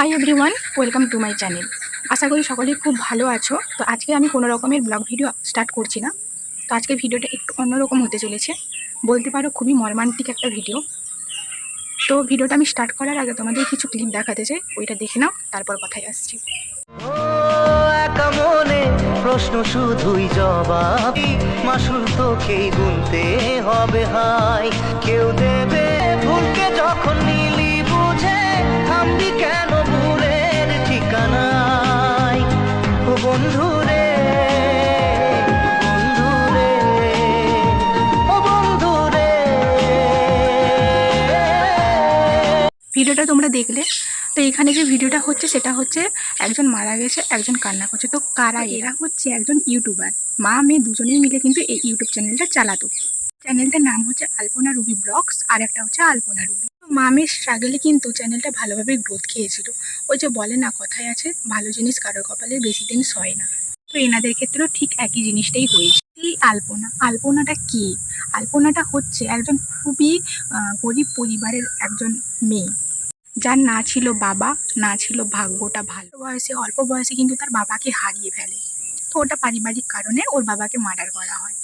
Hi everyone welcome to my channel আশা করি সকলেই খুব ভালো আছো। তো আজকে আমি কোনো রকমের ব্লগ ভিডিও স্টার্ট করছি না। তো আজকে ভিডিওটা একটু অন্যরকম হতে চলেছে। বলতে পারো খুবই মর্মান্তিক একটা ভিডিও তো ভিডিওটা আমি স্টার্ট করার আগে তোমাদের কিছু ক্লিপ দেখাতে চাই, ওইটা দেখে নাও, তারপর কথায় আসছি। প্রশ্ন শুধুই জবাব। মাসুল তোকেই গুনতে হবে হাই। কেউ দেবে ভুলকে যখন নিলি বন্ধুরে বন্ধুরে ও বন্ধুরে। ভিডিওটা তোমরা দেখলে তো এখানে যে ভিডিওটা হচ্ছে সেটা হচ্ছে একজন মারা গেছে একজন কান্না করছে। তো কারা এরা? হচ্ছে একজন ইউটিউবার। মা মেয়ে দুজনেই মিলে কিন্তু এই ইউটিউব চ্যানেলটা চালাতো। চ্যানেলটার নাম হচ্ছে আলপনা রুবি ব্লগস আর একটা হচ্ছে আলপনা রুবি। তো মা মেয়ের স্ট্রাগলে কিন্তু চ্যানেলটা ভালোভাবে গ্রোথ খেয়েছিল। ওই যে বলে না কথায় আছে, ভালো জিনিস কারোর কপালে বেশি দিন সয় না। তো এনাদের ক্ষেত্রেও ঠিক একই জিনিসটাই হয়েছে। এই আলপনা, আলপনাটা কি? আলপনাটা হচ্ছে একজন খুবই গরিব পরিবারের একজন মেয়ে। যার না ছিল বাবা, না ছিল ভাগ্যটা ভালো। বয়সে, অল্প বয়সে কিন্তু তার বাবাকে হারিয়ে ফেলে। তো ওটা পারিবারিক কারণে ওর বাবাকে মার্ডার করা হয়।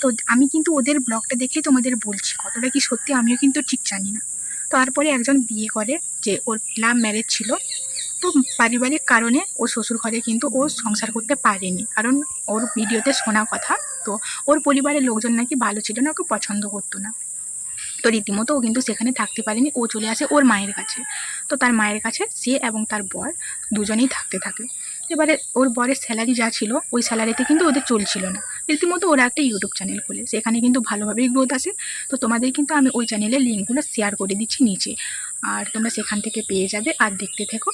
তো আমি কিন্তু ওদের ব্লগটা দেখেই তোমাদের বলছি, কতটা কি সত্যি আমিও কিন্তু ঠিক জানি না। তারপরে একজন বিয়ে করে যে ওর লাভ ম্যারেজ ছিল। তো পারিবারিক কারণে ও শ্বশুর ঘরে কিন্তু ও সংসার করতে পারেনি। কারণ ওর ভিডিওতে শোনা কথা, তো ওর পরিবারের লোকজন নাকি ভালো ছিল না, ওকে পছন্দ করতো না। তো রীতিমতো ও কিন্তু সেখানে থাকতে পারেনি, ও চলে আসে ওর মায়ের কাছে। তো তার মায়ের কাছে সে এবং তার বর দুজনেই থাকতে থাকে। এবারে ওর বরের স্যালারি যা ছিল, ওই স্যালারিতে কিন্তু ওদের চলছিল না। রীতিমতো ওরা একটা ইউটিউব চ্যানেল খোলে সেখানে কিন্তু ভালোভাবেই গ্রোথ আসে তো তোমাদের কিন্তু আমি ওই চ্যানেলের লিঙ্কগুলো শেয়ার করে দিচ্ছি নিচে। আর তোমরা সেখান থেকে পেয়ে যাবে আর দেখতে থেকো।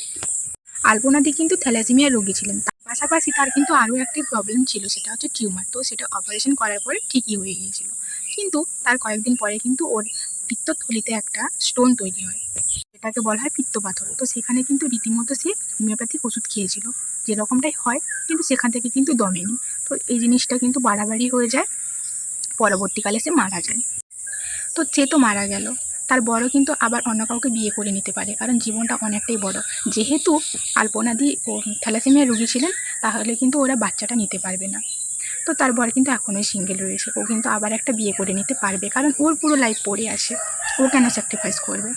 আলপনাদি কিন্তু থ্যালাসিমিয়া রোগী ছিলেন। তার পাশাপাশি তার কিন্তু আরও একটি প্রবলেম ছিল, সেটা হচ্ছে টিউমার তো সেটা অপারেশন করার পরে ঠিকই হয়ে গিয়েছিল। কিন্তু তার কয়েকদিন পরে কিন্তু ওর পিত্তথলিতে একটা স্টোন তৈরি হয়। এটাকে বলা হয় পিত্ত পাথর। তো সেখানে কিন্তু রীতিমতো সে হোমিওপ্যাথিক ওষুধ খেয়েছিল। যেরকমটাই হয়, কিন্তু সেখান থেকে কিন্তু দমেনি। তো এই জিনিসটা কিন্তু বাড়াবাড়ি হয়ে যায়, পরবর্তীকালে সে মারা যায়। তো সে তো মারা গেল। তার বড় কিন্তু আবার অন্য কাউকে বিয়ে করে নিতে পারে, কারণ জীবনটা অনেকটাই বড়। যেহেতু আলপনাদি ও থ্যালাসেমিয়া রুগী ছিলেন, তাহলে কিন্তু ওরা বাচ্চাটা নিতে পারবে না। তো তার বর কিন্তু এখনোই সিঙ্গেল রয়েছে। ও কিন্তু আবার একটা বিয়ে করে নিতে পারবে, কারণ ওর পুরো লাইফ পড়ে আছে। ও কেন স্যাক্রিফাইস করবে?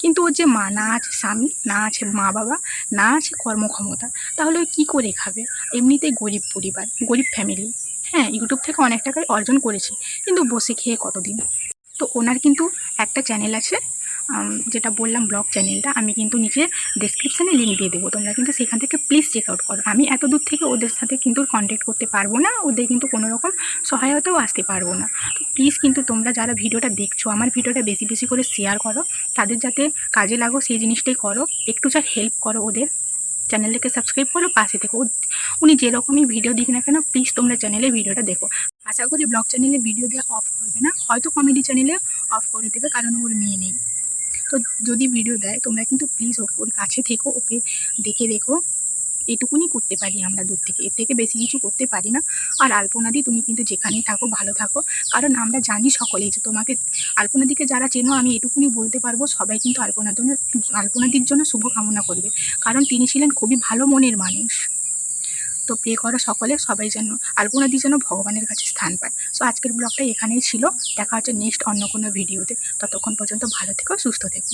কিন্তু ওর যে মা, না আছে স্বামী, না আছে মা বাবা, না আছে কর্মক্ষমতা, তাহলে ওই কী করে খাবে? এমনিতেই গরিব পরিবার, গরিব ফ্যামিলি হ্যাঁ ইউটিউব থেকে অনেক টাকাই অর্জন করেছে, কিন্তু বসে খেয়ে কতদিন? তো ওনার কিন্তু একটা চ্যানেল আছে যেটা বললাম ব্লগ চ্যানেলটা আমি কিন্তু নিচে ডেসক্রিপশানে লিঙ্ক দিয়ে দেবো। তোমরা কিন্তু সেখান থেকে প্লিজ চেক আউট করো। আমি এত দূর থেকে ওদের সাথে কিন্তু কন্ট্যাক্ট করতে পারব না, ওদের কিন্তু কোনো রকম সহায়তাও আসতে পারব না। তো প্লিজ কিন্তু তোমরা যারা ভিডিওটা দেখছ, আমার ভিডিওটা বেশি বেশি করে শেয়ার করো, তাদের যাতে কাজে লাগো, সেই জিনিসটাই করো। একটু যা হেল্প করো ওদের চ্যানেলটাকে সাবস্ক্রাইব করো, পাশে থেকে। উনি যেরকমই ভিডিও দিক না কেন প্লিজ তোমরা চ্যানেলে ভিডিওটা দেখো। আশা করি ব্লগ চ্যানেলে ভিডিও দেওয়া অফ করবে না। হয়তো কমেডি চ্যানেলে অফ করে দেবে, কারণ ওর মেয়ে নেই। তো যদি ভিডিও দেয়, তোমরা কিন্তু প্লিজ ওকে, ওর কাছে থেকো, ওকে দেখে দেখো এটুকুনি করতে পারি আমরা দূর থেকে। এর থেকে বেশি কিছু করতে পারি না। আর আলপনাদি তুমি কিন্তু যেখানেই থাকো, ভালো থাকো। কারণ আমরা জানি সকলেই যে তোমাকে আলপনাদিকে যারা চেনো, আমি এটুকুনি বলতে পারব, সবাই কিন্তু আলপনার জন্য আলপনাদির জন্য শুভ কামনা করবে। কারণ তিনি ছিলেন খুবই ভালো মনের মানুষ। তো প্রে করো সকলে সবাই যেন আলপনাদি যেন ভগবানের কাছে স্থান পায়। সো আজকের ব্লগটা এখানেই ছিল। দেখা হচ্ছে নেক্সট অন্য কোনো ভিডিওতে ততক্ষণ পর্যন্ত ভালো থেকো, সুস্থ থেকো।